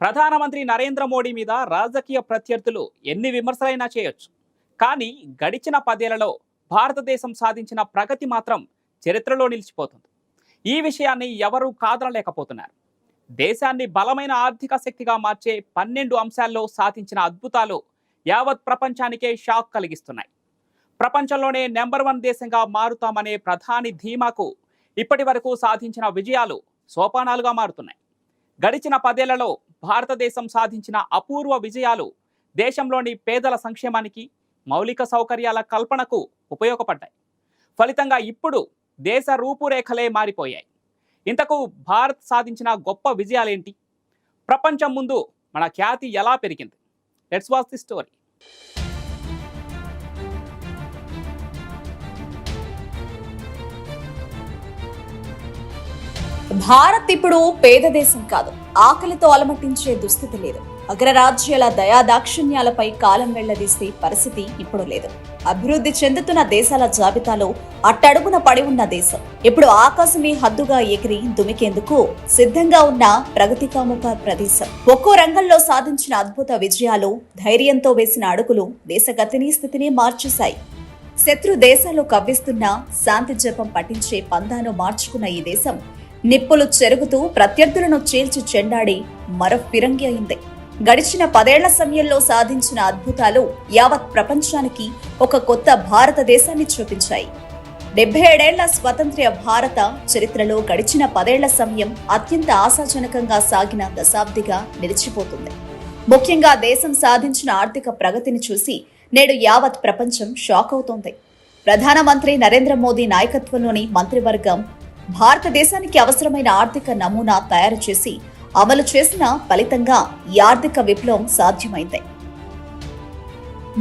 ప్రధానమంత్రి నరేంద్ర మోడీ మీద రాజకీయ ప్రత్యర్థులు ఎన్ని విమర్శలైనా చేయొచ్చు. కానీ గడిచిన పదేళ్ళలో భారతదేశం సాధించిన ప్రగతి మాత్రం చరిత్రలో నిలిచిపోతుంది. ఈ విషయాన్ని ఎవరూ కాదనలేకపోతున్నారు. దేశాన్ని బలమైన ఆర్థిక శక్తిగా మార్చే పన్నెండు అంశాల్లో సాధించిన అద్భుతాలు యావత్ ప్రపంచానికే షాక్ కలిగిస్తున్నాయి. ప్రపంచంలోనే నెంబర్ వన్ దేశంగా మారుతామనే ప్రధాని ధీమాకు ఇప్పటి వరకు సాధించిన విజయాలు సోపానాలుగా మారుతున్నాయి. గడిచిన పదేళ్ళలో భారతదేశం సాధించిన అపూర్వ విజయాలు దేశంలోని పేదల సంక్షేమానికి మౌలిక సౌకర్యాల కల్పనకు ఉపయోగపడ్డాయి. ఫలితంగా ఇప్పుడు దేశ రూపురేఖలే మారిపోయాయి. ఇంతకు భారత్ సాధించిన గొప్ప విజయాలేంటి? ప్రపంచం ముందు మన ఖ్యాతి ఎలా పెరిగింది? Let's watch the story Bharat ఇప్పుడు పేద దేశం కాదు. ఆకలితో అలమటించే దుస్థితి లేదు. అగ్రరాజ్యాల దయాదాక్షిణ్యాలపై కాలం వెళ్ళదీస్తే పరిస్థితి ఇప్పుడు లేదు. అభివృద్ధి చెందుతున్న దేశాల జాబితాలో అట్టడుగున పడి ఉన్న దేశం. ఇప్పుడు ఆకాశమే హద్దుగా ఎగిరి దుమికేందుకు సిద్ధంగా ఉన్న ప్రగతికాముక ప్రదేశం. ఒక్కో రంగంలో సాధించిన అద్భుత విజయాలు ధైర్యంతో వేసిన అడుగులు దేశగతిని స్థితిని మార్చేశాయి. శత్రు దేశాలు కవ్విస్తున్న శాంతి జపం పఠించే పందాను మార్చుకున్న ఈ దేశం నిప్పులు చెరుగుతూ ప్రత్యర్థులను చీల్చి చెండాడి మరో ఫిరంగి అయింది. గడిచిన పదేళ్ళ సమయంలో సాధించిన అద్భుతాలు యావత్ ప్రపంచానికి ఒక కొత్త భారతదేశాన్ని చూపించాయి. డెబ్బై ఏడేళ్ళ స్వతంత్ర భారత చరిత్రలో గడిచిన పదేళ్ళ సమయం అత్యంత ఆశాజనకంగా సాగిన దశాబ్దిగా నిలిచిపోతుంది. ముఖ్యంగా దేశం సాధించిన ఆర్థిక ప్రగతిని చూసి నేడు యావత్ ప్రపంచం షాక్ అవుతోంది. ప్రధానమంత్రి నరేంద్ర మోదీ నాయకత్వంలోని మంత్రివర్గం భారతదేశానికి అవసరమైన ఆర్థిక నమూనా తయారు చేసి అమలు చేసిన ఫలితంగా ఈ ఆర్థిక విప్లవం సాధ్యమైంది.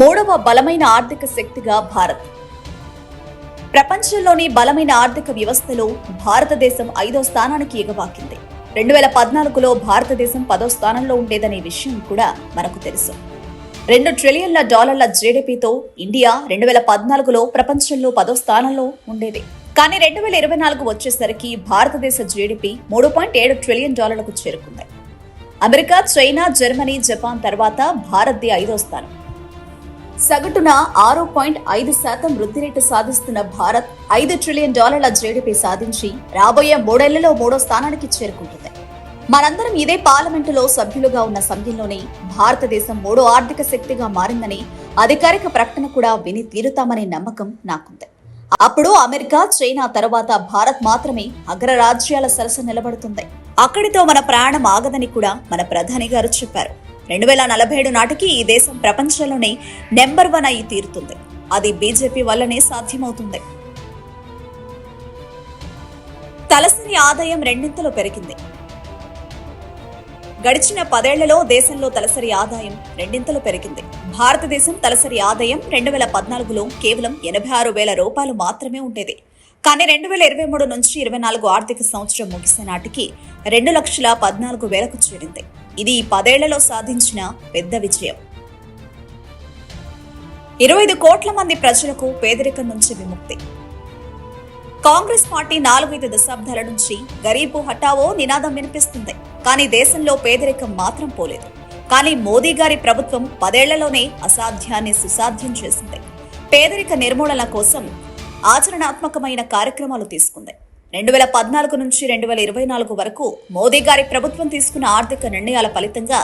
మూడవ బలమైన ఆర్థిక శక్తిగా భారత్. ప్రపంచంలోని బలమైన ఆర్థిక వ్యవస్థలో భారతదేశం ఐదో స్థానానికి ఎగబాకింది. రెండు వేల పద్నాలుగులో భారతదేశం పదో స్థానంలో ఉండేదనే విషయం కూడా మనకు తెలుసు. రెండు ట్రిలియన్ల డాలర్ల జీడిపితో ఇండియా రెండు వేల పద్నాలుగులో ప్రపంచంలో పదో స్థానంలో ఉండేది. కానీ రెండు వేల ఇరవై నాలుగు వచ్చేసరికి భారతదేశ జీడిపి మూడు పాయింట్ ఏడు ట్రిలియన్ డాలర్లకు చేరుకుంది. అమెరికా చైనా జర్మనీ జపాన్ తర్వాత భారత్ది ఐదో స్థానం. సగటున ఆరు పాయింట్ ఐదు శాతం వృద్ధి రేటు సాధిస్తున్న భారత్ ఐదు ట్రిలియన్ డాలర్ల జీడిపి సాధించి రాబోయే మూడేళ్ళలో మూడో స్థానానికి చేరుకుంటుంది. మనందరం ఇదే పార్లమెంటులో సభ్యులుగా ఉన్న సమయంలోనే భారతదేశం మూడో ఆర్థిక శక్తిగా మారిందని అధికారిక ప్రకటన కూడా విని తీరుతామనే నమ్మకం నాకుంది. అప్పుడు అమెరికా చైనా తర్వాత భారత్ మాత్రమే అగ్రరాజ్యాల సరస నిలబడుతుంది. అక్కడితో మన ప్రాణం ఆగదని కూడా మన ప్రధాని గారు చెప్పారు. రెండు వేల నలభై ఏడు నాటికి ఈ దేశం ప్రపంచంలోనే నెంబర్ వన్ అయి తీరుతుంది. అది బీజేపీ వల్లనే సాధ్యమవుతుంది. తలసరి ఆదాయం రెండింతలు పెరిగింది. గడిచిన పదేళ్ళలో దేశంలో తలసరి ఆదాయం రెండింతలు పెరిగింది. భారతదేశం తలసరి ఆదాయం రెండు వేల పద్నాలుగులో కేవలం ఎనభై ఆరు వేల రూపాయలు మాత్రమే ఉండేది. కానీ రెండు వేల ఇరవై మూడు నుంచి ఇరవై నాలుగు ఆర్థిక సంవత్సరం ముగిసే నాటికి రెండు లక్షల పద్నాలుగు వేలకు చేరింది. ఇది ఈ పదేళ్ళలో సాధించిన పెద్ద విజయం. ఇరవై ఐదు కోట్ల మంది ప్రజలకు పేదరికం నుంచి విముక్తి. కాంగ్రెస్ పార్టీ నాలుగైదు దశాబ్దాల నుంచి గరీబు హఠావో నినాదం వినిపిస్తుంది. కానీ దేశంలో పేదరికం మాత్రం పోలేదు. కానీ మోదీ గారి ప్రభుత్వం పదేళ్ళలోనే అసాధ్యాన్ని సుసాధ్యం చేసింది. పేదరిక నిర్మూలన కోసం ఆచరణాత్మకమైన కార్యక్రమాలు తీసుకుంది. రెండు వేల పద్నాలుగు నుంచి రెండు వేల ఇరవై నాలుగు వరకు మోదీ గారి ప్రభుత్వం తీసుకున్న ఆర్థిక నిర్ణయాల ఫలితంగా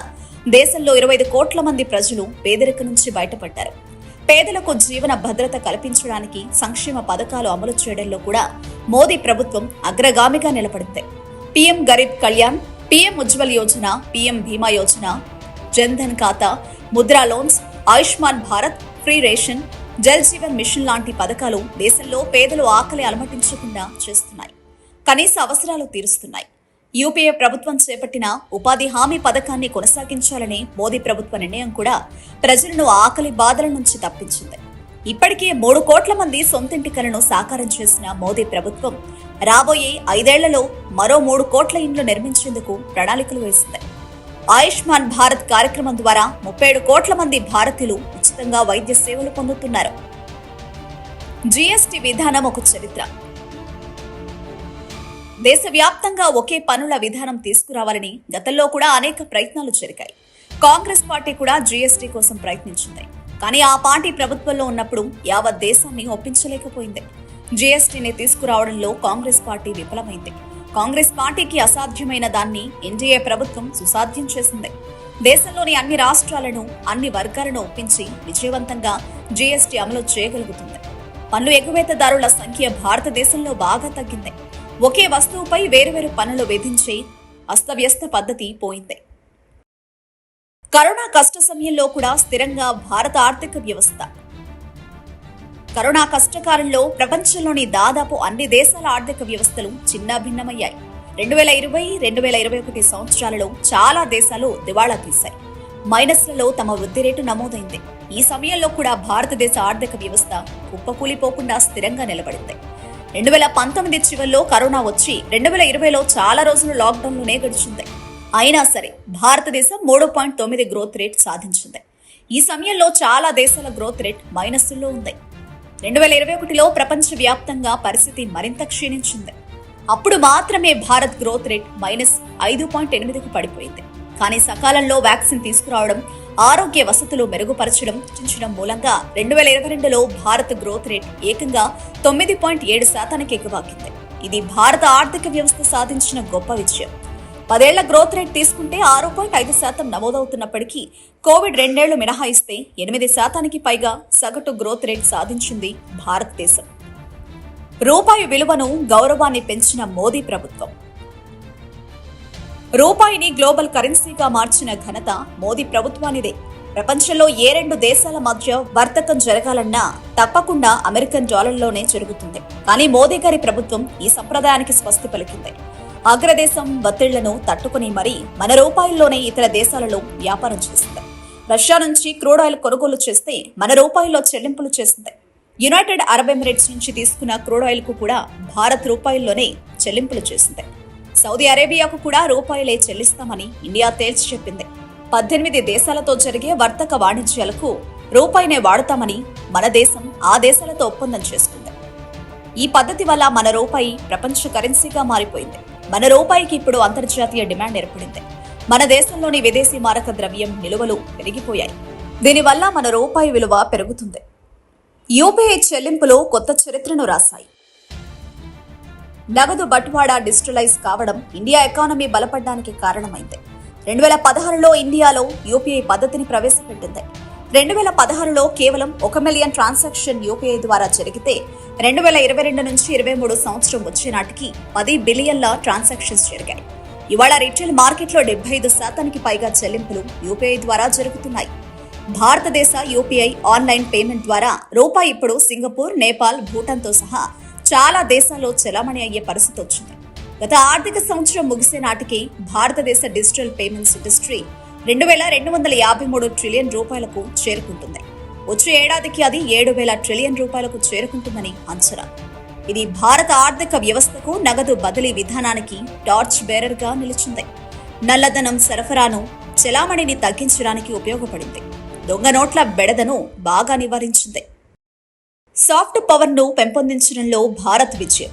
దేశంలో ఇరవై ఐదు కోట్ల మంది ప్రజలు పేదరిక నుంచి బయటపడ్డారు. పేదలకు జీవన భద్రత కల్పించడానికి సంక్షేమ పథకాలు అమలు చేయడంలో కూడా మోదీ ప్రభుత్వం అగ్రగామిగా నిలబడింది. PM Garib Kalyan PM Ujjwal Yojana PM Bima Yojana Jan Dhan ఖాతా Mudra loans Ayushman Bharat free ration Jal Jeevan mission లాంటి పథకాలు దేశంలో పేదలు ఆకలి అలమటించకుండా చేస్తున్నాయి. కనీస అవసరాలు తీరుస్తున్నాయి. యూపీఏ ప్రభుత్వం చేపట్టిన ఉపాధి హామీ పథకాన్ని కొనసాగించాలనే మోదీ ప్రభుత్వ నిర్ణయం కూడా ప్రజలను ఆకలి బాధల నుంచి తప్పించింది. ఇప్పటికే మూడు కోట్ల మంది సొంతింటి కలను సాకారం చేసిన మోదీ ప్రభుత్వం రాబోయే ఐదేళ్ళలో మరో మూడు కోట్ల ఇండ్లు నిర్మించేందుకు ప్రణాళికలు వేసింది. ఆయుష్మాన్ భారత్ కార్యక్రమం ద్వారా ముప్పై ఏడు కోట్ల మంది భారతీయులు ఉచితంగా వైద్య సేవలు పొందుతున్నారు. జీఎస్టీ విధానం ఒక చరిత్ర. దేశవ్యాప్తంగా ఒకే పనుల విధానం తీసుకురావాలని గతంలో కూడా అనేక ప్రయత్నాలు జరిగాయి. కాంగ్రెస్ పార్టీ కూడా జీఎస్టీ కోసం ప్రయత్నించింది. కానీ ఆ పార్టీ ప్రభుత్వంలో ఉన్నప్పుడు యావత్ దేశాన్ని ఒప్పించలేకపోయింది. జీఎస్టీని తీసుకురావడంలో కాంగ్రెస్ పార్టీ విఫలమైంది. కాంగ్రెస్ పార్టీకి అసాధ్యమైన దాన్ని ఎన్డీఏ ప్రభుత్వం సుసాధ్యం చేసింది. దేశంలోని అన్ని రాష్ట్రాలను అన్ని వర్గాలను ఒప్పించి విజయవంతంగా జీఎస్టీ అమలు చేయగలుగుతుంది. పన్ను ఎగువేతదారుల సంఖ్య భారతదేశంలో బాగా తగ్గింది. ఒకే వస్తువుపై వేరువేరు పనులు విధించే అస్తవ్యస్త పద్ధతి పోయింది. కరోనా కష్ట సమయంలో కూడా స్థిరంగా భారత ఆర్థిక వ్యవస్థ. కరోనా కష్టకాలంలో ప్రపంచంలోని దాదాపు అన్ని దేశాల ఆర్థిక వ్యవస్థలు చిన్నాభిన్నమయ్యాయి. రెండు వేల ఇరవై రెండు వేల ఇరవై ఒకటి సంవత్సరాలలో చాలా దేశాలు దివాళా తీశాయి. మైనస్లలో తమ వృద్ధి రేటు నమోదైంది. ఈ సమయంలో కూడా భారతదేశ ఆర్థిక వ్యవస్థ కుప్పకూలిపోకుండా స్థిరంగా నిలబడింది. రెండు వేల పంతొమ్మిది చివరిలో కరోనా వచ్చి రెండు వేల ఇరవైలో చాలా రోజులు లాక్డౌన్లోనే గడిచింది. అయినా సరే భారతదేశం మూడు పాయింట్ తొమ్మిది గ్రోత్ రేట్ సాధించింది. ఈ సమయంలో చాలా దేశాల గ్రోత్ రేట్ మైనస్సుల్లో ఉంది. రెండు వేల ఇరవై ఒకటిలో ప్రపంచవ్యాప్తంగా పరిస్థితి మరింత క్షీణించింది. అప్పుడు మాత్రమే భారత్ గ్రోత్ రేట్ మైనస్ ఐదు పాయింట్ ఎనిమిదికి పడిపోయింది. కానీ సకాలంలో వ్యాక్సిన్ తీసుకురావడం ఆరోగ్య వసతులు మెరుగుపరచడం సృష్టించడం మూలంగా రెండు వేల ఇరవై రెండులో భారత్ గ్రోత్ రేట్ ఏకంగా తొమ్మిది పాయింట్ ఏడు శాతానికి ఎగువాకింది. ఇది భారత ఆర్థిక వ్యవస్థ సాధించిన గొప్ప విజయం. పదేళ్ళ గ్రోత్ రేట్ తీసుకుంటే ఆరు పాయింట్ ఐదు శాతం నమోదవుతున్నప్పటికీ కోవిడ్ రెండేళ్ళు మినహాయిస్తే ఎనిమిది శాతానికి పైగా సగటు గ్రోత్ రేట్ సాధించింది భారతదేశం. రూపాయి విలువను గౌరవాన్ని పెంచిన మోదీ ప్రభుత్వం. రూపాయిని గ్లోబల్ కరెన్సీగా మార్చిన ఘనత మోదీ ప్రభుత్వానిదే. ప్రపంచంలో ఏ రెండు దేశాల మధ్య వర్తకం జరగాలన్నా తప్పకుండా అమెరికన్ డాలర్లోనే జరుగుతుంది. కానీ మోదీ గారి ప్రభుత్వం ఈ సంప్రదాయానికి స్వస్తి పలికింది. అగ్రదేశం ఒత్తిళ్ళను తట్టుకుని మరీ మన రూపాయల్లోనే ఇతర దేశాలలో వ్యాపారం చేసింది. రష్యా నుంచి క్రూడ్ ఆయిల్ కొనుగోలు చేస్తే మన రూపాయల్లో చెల్లింపులు చేసింది. యునైటెడ్ అరబ్ ఎమిరేట్స్ నుంచి తీసుకున్న క్రూడ్ ఆయిల్కు కూడా భారత్ రూపాయల్లోనే చెల్లింపులు చేసింది. సౌదీ అరేబియాకు కూడా రూపాయలే చెల్లిస్తామని ఇండియా తేల్చి చెప్పింది. పద్దెనిమిది దేశాలతో జరిగే వర్తక వాణిజ్యాలకు రూపాయినే వాడుతామని మన దేశం ఆ దేశాలతో ఒప్పందం చేసుకుంది. ఈ పద్ధతి వల్ల మన రూపాయి ప్రపంచ కరెన్సీగా మారిపోయింది. మన రూపాయికి ఇప్పుడు అంతర్జాతీయ డిమాండ్ ఏర్పడింది. మన దేశంలోని విదేశీ మారక ద్రవ్యం నిలువలు పెరిగిపోయాయి. దీనివల్ల మన రూపాయి విలువ పెరుగుతుంది. యూపీఐ చెల్లింపులో కొత్త చరిత్రను రాశాయి. నగదు బట్వాడా డిజిటలైజ్ కావడం ఇండియా ఎకానమీ బలపడడానికి కారణమైంది. రెండు వేల పదహారులో ఇండియాలో యూపీఐ పద్ధతిని ప్రవేశపెట్టింది. రెండు వేల పదహారులో కేవలం ఒక మిలియన్ ట్రాన్సాక్షన్ యూపీఐ ద్వారా జరిగితే రెండు వేల ఇరవై రెండు నుంచి ఇరవై మూడు సంవత్సరం వచ్చే నాటికి పది బిలియన్ల ట్రాన్సాక్షన్స్ జరిగాయి. ఇవాళ రిటైల్ మార్కెట్లో డెబ్బై ఐదు శాతానికి పైగా చెల్లింపులు యూపీఐ ద్వారా జరుగుతున్నాయి. భారతదేశ యూపీఐ ఆన్లైన్ పేమెంట్ ద్వారా రూపాయి ఇప్పుడు సింగపూర్ నేపాల్ భూటాన్తో సహా చాలా దేశాల్లో చెలామణి అయ్యే పరిస్థితి వచ్చింది. గత ఆర్థిక సంవత్సరం ముగిసే నాటికి భారతదేశ డిజిటల్ పేమెంట్స్ ఇండస్ట్రీ రెండు వేల రెండు వందల యాభై మూడు ట్రిలియన్ రూపాయలకు చేరుకుంటుంది. వచ్చే ఏడాదికి అది ఏడు వేల ట్రిలియన్ రూపాయలకు చేరుకుంటుందని అంచనా. ఇది భారత ఆర్థిక వ్యవస్థకు నగదు బదిలీ విధానానికి టార్చ్ బేరర్గా నిలిచింది. నల్లధనం సరఫరాను చెలామణిని తగ్గించడానికి ఉపయోగపడింది. దొంగ నోట్ల బెడదను బాగా నివారించింది. సాఫ్ట్ పవర్ను పెంపొందించడంలో భారత్ విజయం.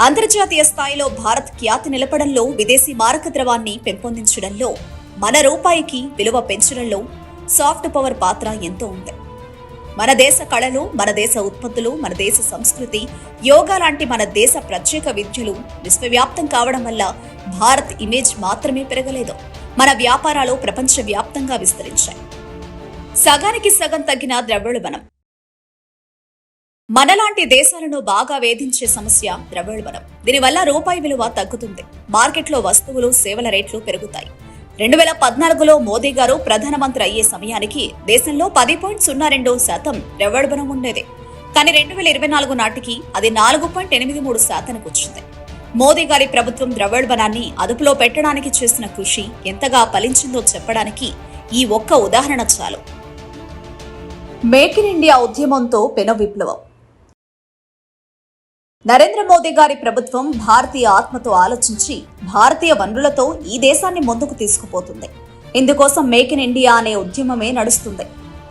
అంతర్జాతీయ స్థాయిలో భారత్ ఖ్యాతి నిలపడంలో విదేశీ మారక ద్రవాన్ని పెంపొందించడంలో మన రూపాయికి విలువ పెంచడంలో సాఫ్ట్ పవర్ పాత్ర ఎంతో ఉంది. మన దేశ కళలు మన దేశ ఉత్పత్తులు మన దేశ సంస్కృతి యోగా లాంటి మన దేశ ప్రత్యేక విద్యలు విశ్వవ్యాప్తం కావడం వల్ల భారత్ ఇమేజ్ మాత్రమే పెరగలేదు. మన వ్యాపారాలు ప్రపంచవ్యాప్తంగా విస్తరించాయి. సగానికి సగం తగ్గిన ద్రవ్యోల్బణం. మనలాంటి దేశాలను బాగా వేధించే సమస్య ద్రవ్యోల్బణం. దీనివల్ల రూపాయి విలువ తగ్గుతుంది. మార్కెట్లో వస్తువులు సేవల రేట్లు పెరుగుతాయి. రెండు వేల పద్నాలుగులో మోదీ గారు ప్రధానమంత్రి అయ్యే సమయానికి దేశంలో పది పాయింట్ సున్నా రెండు శాతం ద్రవ్యోల్బణం ఉండేది. కానీ రెండు వేల ఇరవై నాలుగు నాటికి అది నాలుగు పాయింట్ ఎనిమిది మూడు శాతానికి వచ్చింది. మోదీ గారి ప్రభుత్వం ద్రవ్యోల్బణాన్ని అదుపులో పెట్టడానికి చేసిన కృషి ఎంతగా ఫలించిందో చెప్పడానికి ఈ ఒక్క ఉదాహరణ చాలు. మేక్ ఇన్ ఇండియా ఉద్యమంతో పెను విప్లవం. నరేంద్ర మోదీ గారి ప్రభుత్వం భారతీయ ఆత్మతో ఆలోచించి భారతీయ వనరులతో ఈ దేశాన్ని ముందుకు తీసుకుపోతుంది. ఇందుకోసం మేక్ ఇన్ ఇండియా అనే ఉద్యమమే నడుస్తుంది.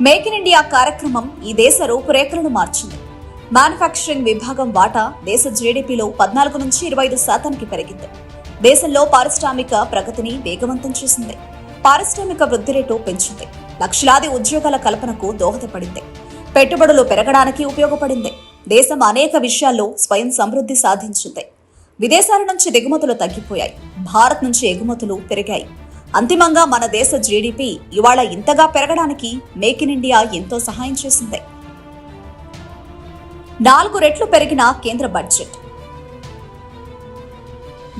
మేక్ ఇన్ ఇండియా కార్యక్రమం ఈ దేశ రూపురేఖలను మార్చింది. మ్యానుఫ్యాక్చరింగ్ విభాగం వాటా దేశ జీడిపిలో పద్నాలుగు నుంచి ఇరవై ఐదు శాతానికి పెరిగింది. దేశంలో పారిశ్రామిక ప్రగతిని వేగవంతం చేసింది. పారిశ్రామిక వృద్ధి రేటు పెంచింది. లక్షలాది ఉద్యోగాల కల్పనకు దోహదపడింది. పెట్టుబడులు పెరగడానికి ఉపయోగపడింది. దేశం అనేక విషయాల్లో స్వయం సమృద్ధి సాధించింది. విదేశాల నుంచి దిగుమతులు తగ్గిపోయాయి. భారత్ నుంచి ఎగుమతులు పెరిగాయి. అంతిమంగా మన దేశ జిడిపి ఇవాళ ఇంతగా పెరగడానికి మేక్ ఇన్ ఇండియా ఎంతో సహాయం చేసింది. నాలుగు రెట్లు పెరిగిన కేంద్ర బడ్జెట్.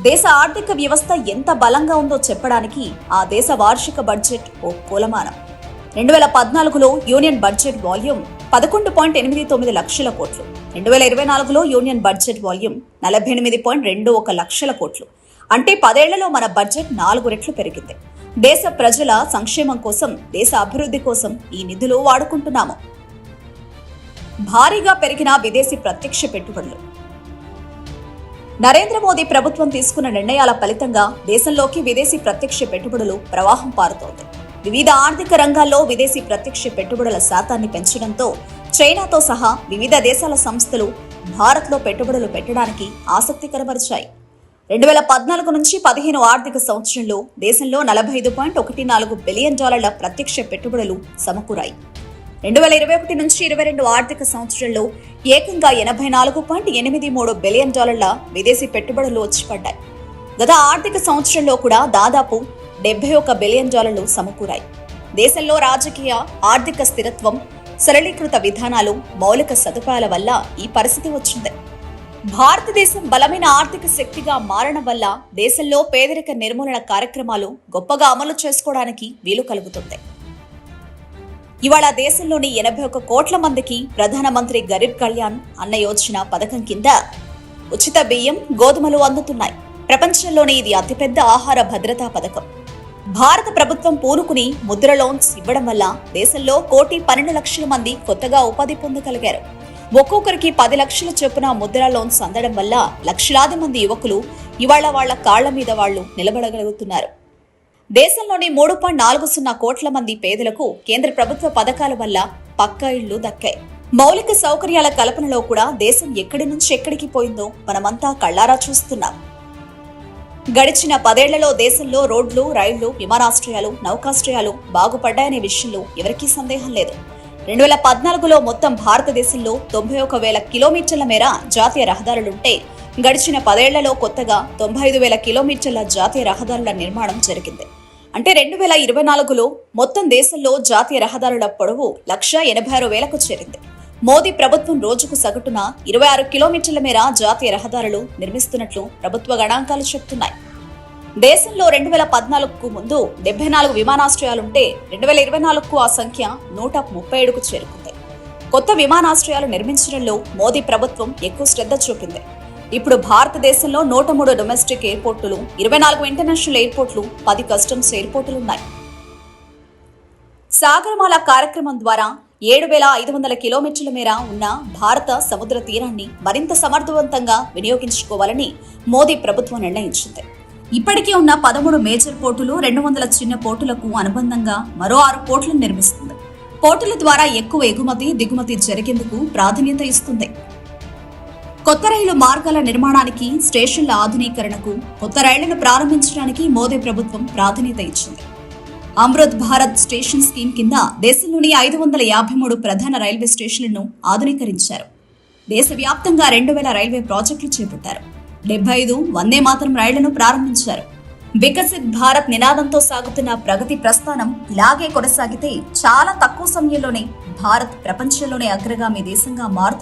దేశ ఆర్థిక వ్యవస్థ ఎంత బలంగా ఉందో చెప్పడానికి ఆ దేశ వార్షిక బడ్జెట్ ఓ కులమానం. రెండు వేల పద్నాలుగులో యూనియన్ బడ్జెట్ వాల్యూమ్ పదకొండు పాయింట్ ఎనిమిది తొమ్మిది లక్షల కోట్లు. రెండు వేల ఇరవై నాలుగులో యూనియన్ బడ్జెట్ వాల్యూమ్ నలభై ఎనిమిది పాయింట్ రెండు ఒక లక్షల కోట్లు. అంటే పదేళ్ళలో మన బడ్జెట్ నాలుగు రెట్లు పెరిగింది. దేశ ప్రజల సంక్షేమం కోసం దేశ అభివృద్ధి కోసం ఈ నిధులు వాడుకుంటున్నాము. భారీగా పెరిగిన విదేశీ ప్రత్యక్ష పెట్టుబడులు. నరేంద్ర మోదీ ప్రభుత్వం తీసుకున్న నిర్ణయాల ఫలితంగా దేశంలోకి విదేశీ ప్రత్యక్ష పెట్టుబడులు ప్రవాహం పారుతోంది. వివిధ ఆర్థిక రంగాల్లో విదేశీ ప్రత్యక్ష పెట్టుబడుల శాతాన్ని పెంచడంతో చైనాతో సహా వివిధ దేశాల సంస్థలు భారత్లో పెట్టుబడులు పెట్టడానికి ఆసక్తి కనబరిచాయి రెండు వేల పద్నాలుగు నుంచి పదిహేను ఆర్థిక సంవత్సరంలో దేశంలో నలభై ఐదు పాయింట్ ఒకటి నాలుగు బిలియన్ డాలర్ల ప్రత్యక్ష పెట్టుబడులు సమకూరాయి. రెండు వేల ఇరవై ఒకటి నుంచి ఇరవై రెండు ఆర్థిక సంవత్సరంలో ఏకంగా ఎనభై నాలుగు పాయింట్ ఎనిమిది మూడు బిలియన్ డాలర్ల విదేశీ పెట్టుబడులు వచ్చి పడ్డాయి. గత ఆర్థిక సంవత్సరంలో కూడా దాదాపు డెబ్బై ఒక బిలియన్ డాలర్లు సమకూరాయి. దేశంలో రాజకీయ ఆర్థిక స్థిరత్వం సరళీకృత విధానాలు మౌలిక సదుపాయాల వల్ల ఈ పరిస్థితి వచ్చింది. భారతదేశం బలమైన ఆర్థిక శక్తిగా మారడం వల్ల దేశంలో పేదరిక నిర్మూలన కార్యక్రమాలు గొప్పగా అమలు చేసుకోవడానికి వీలు కలుగుతుంది. ఇవాళ దేశంలోని ఎనభై ఒక్క కోట్ల మందికి ప్రధానమంత్రి గరీబ్ కళ్యాణ్ అన్న యోజన పథకం కింద ఉచిత బియ్యం గోధుమలు అందుతున్నాయి. ప్రపంచంలోనే ఇది అతిపెద్ద ఆహార భద్రతా పథకం. భారత ప్రభుత్వం పూనుకుని ముద్ర లోన్స్ ఇవ్వడం వల్ల దేశంలో కోటి పన్నెండు లక్షల మంది కొత్తగా ఉపాధి పొందగలిగారు. ఒక్కొక్కరికి పది లక్షల చొప్పున ముద్ర లోన్స్ అందడం వల్ల లక్షలాది మంది యువకులు ఇవాళ వాళ్ళ కాళ్ళ మీద వాళ్ళు నిలబడగలుగుతున్నారు. దేశంలోని మూడు పాయింట్ నాలుగు సున్నా కోట్ల మంది పేదలకు కేంద్ర ప్రభుత్వ పథకాల వల్ల పక్కా ఇళ్ళు దక్కాయి. మౌలిక సౌకర్యాల కల్పనలో కూడా దేశం ఎక్కడి నుంచి ఎక్కడికి పోయిందో మనమంతా కళ్ళారా చూస్తున్నాం. గడిచిన పదేళ్ళలో దేశంలో రోడ్లు రైళ్ళు విమానాశ్రయాలు నౌకాశ్రయాలు బాగుపడ్డాయనే విషయంలో ఎవరికీ సందేహం లేదు. రెండు వేల పద్నాలుగులో మొత్తం భారతదేశంలో తొంభై ఒక వేల కిలోమీటర్ల మేర జాతీయ రహదారులుంటే గడిచిన పదేళ్ళలో కొత్తగా తొంభై ఐదు వేల కిలోమీటర్ల జాతీయ రహదారుల నిర్మాణం జరిగింది. అంటే రెండు వేల ఇరవై నాలుగులో మొత్తం దేశంలో జాతీయ రహదారుల పొడవు లక్ష ఎనభై ఆరు వేలకు చేరింది. మోదీ ప్రభుత్వం రోజుకు సగటున ఇరవై ఆరు కిలోమీటర్ల మేర జాతీయ రహదారులు నిర్మిస్తున్నట్లు ప్రభుత్వ గణాంకాలు చెబుతున్నాయి. దేశంలో రెండు వేల పద్నాలుగుకు ముందు డెబ్బై నాలుగు విమానాశ్రయాలుంటే రెండు వేల ఇరవై నాలుగుకు ఆ సంఖ్య నూట ముప్పై ఏడుకు చేరుకుంది. కొత్త విమానాశ్రయాలు నిర్మించడంలో మోదీ ప్రభుత్వం ఎక్కువ శ్రద్ధ చూపింది. ఇప్పుడు భారతదేశంలో నూట మూడు డొమెస్టిక్ ఎయిర్పోర్టులు ఇరవై నాలుగు ఇంటర్నేషనల్ ఎయిర్పోర్టులు పది కస్టమ్స్ ఎయిర్పోర్టులు ఉన్నాయి సాగరమాల కార్యక్రమం ద్వారా ఏడు వేల ఐదు వందల కిలోమీటర్ల మేర ఉన్న భారత సముద్ర తీరాన్ని మరింత సమర్థవంతంగా వినియోగించుకోవాలని మోదీ ప్రభుత్వం నిర్ణయించింది. ఇప్పటికే ఉన్న పదమూడు మేజర్ పోర్టులు రెండు వందల చిన్న పోర్టులకు అనుబంధంగా మరో ఆరు పోర్టులను నిర్మిస్తుంది. పోర్టుల ద్వారా ఎక్కువ ఎగుమతి దిగుమతి జరిగేందుకు ప్రాధాన్యత ఇస్తుంది. కొత్త రైలు మార్గాల నిర్మాణానికి స్టేషన్ల ఆధునీకరణకు కొత్త రైళ్ళను ప్రారంభించడానికి మోదీ ప్రభుత్వం ప్రాధాన్యత ఇచ్చింది. అమృత్ భారత్ స్టేషన్ స్కీమ్ కింద దేశంలోని ఐదు వందల యాభై మూడు ప్రధాన రైల్వే స్టేషన్లను ఆధునీకరించారు. దేశవ్యాప్తంగా రెండు వేల రైల్వే ప్రాజెక్టులు చేపట్టారు. డెబ్బై ఐదు వందే మాతరం రైళ్ళను ప్రారంభించారు. వికసిత్ భారత్ నినాదంతో సాగుతున్న ప్రగతి ప్రస్థానం ఇలాగే కొనసాగితే చాలా తక్కువ సమయంలోనే భారత్ ప్రపంచంలోనే అగ్రగామి దేశంగా మారుతుంది.